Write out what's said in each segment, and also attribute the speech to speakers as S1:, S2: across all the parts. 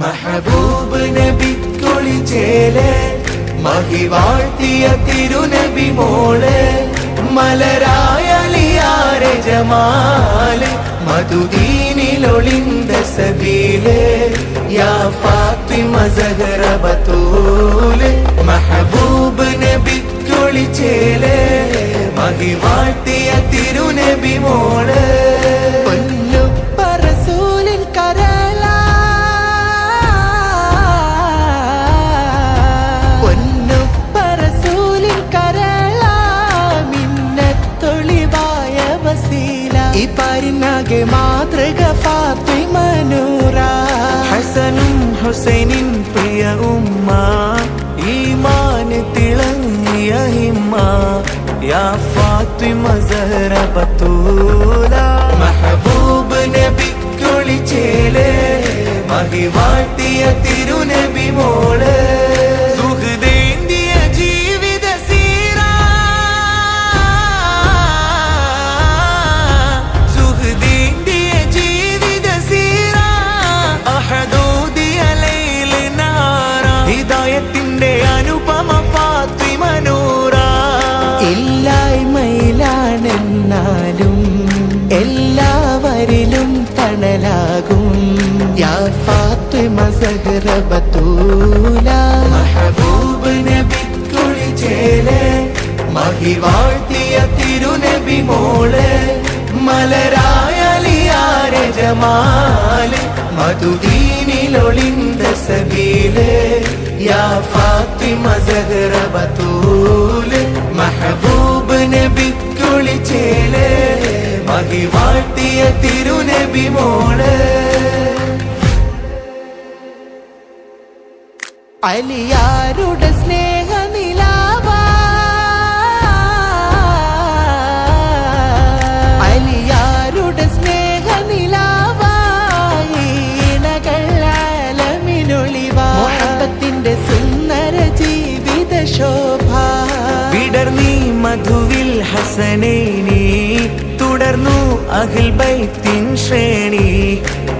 S1: മഹബൂബ് നബി കുളിച്ചേൽ മഹി വാഴ്ത്തിയ തിരുനബി മോൾ മലരായലിയാരെ ജമാൽ മധുദീനിലൊളിന്ത സബീൽ യാ ഫാത്തിമ സഹറ ബത്തൂൽ മഹബൂബ് നബി കുളിച്ചേൽ മഹി വാഴ്ത്തിയ തിരുനബി മോൾ വസീല ഈ പാരിനാകെ മാതൃക ഫാത്തിമ നൂറ. ഹസനും ഹുസൈനിൻ പ്രിയ ഉമ്മ. ഈമാൻ തിളങ്ങിയ ഹിമ്മ. യാ ഫാത്തിമ സഹറ ബത്തൂല. മഹബൂബ് നബി കുളിച്ചേലേ മഹി വാഴ്ത്തിയ തിരുനബി മോൾ. ഇല്ലായ്മയിലാണെന്നാലും എല്ലാവരിലും തണലാകും. യാ ഫാത്തിമ സഹറ ബത്തൂല. മഹബൂബ് നബി കുളിച്ചേലെ മഹി വാഴ്ത്തിയ തിരുനബി മോളെ. മലരായലിയാരെ ജമാൽ. മധുദീനിലൊളിന്ത സബീൽ. യാ ഫാത്തിമ സഹറ മഹി വാഴ്ത്തിയ തിരുനബി മോൾ. അലിയാരുടെ സ്നേഹ നിലാവ അലിയാരുടെ സ്നേഹ നിലാവാലമിനൊളിവാഹത്തിന്റെ സുന്ദര ജീവിത ശോഭ മധുവിൽ ഹസനേനി തുടർന്നു അഖിൽ ബൈത്തിൻ ശ്രേണി.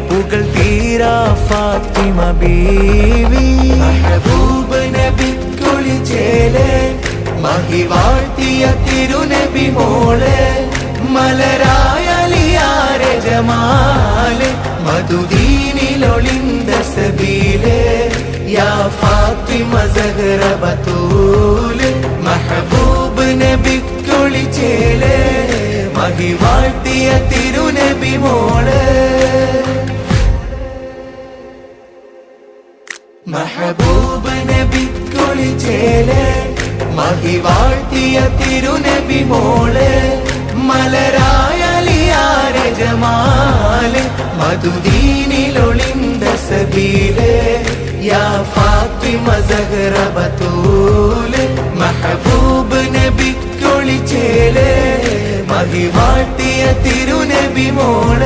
S1: പുകൾ തീരാ ഫാത്തിമ ബീവി. മെഹബൂബ് നബി കുളിച്ചേലെ മഹി വാഴ്ത്തിയ തിരുനബി മോളെ. മലരായലിയാരെ ജമാലെ മധുദീനിലൊളിന്ത സബീലെ. യാ ഫാത്തിമ സഹറ ബത്തൂൽ മഹി വാഴ്ത്തിയ തിരുനബി മോൾ. മഹബൂബ നബി കുളിച്ചേലെ മഹി വാഴ്ത്തിയ തിരുനബി മോൾ. മലരായലിയാരെ ജമാൽ. മധുദീനിലൊളിന്ത സബീൽ. യാ ഫാത്തിമ സഹറ ബതൂൽ മഹബൂബ് നബി കുളിച്ചേലെ വാഴ്ത്തിയ തിരുനബി മോൾ.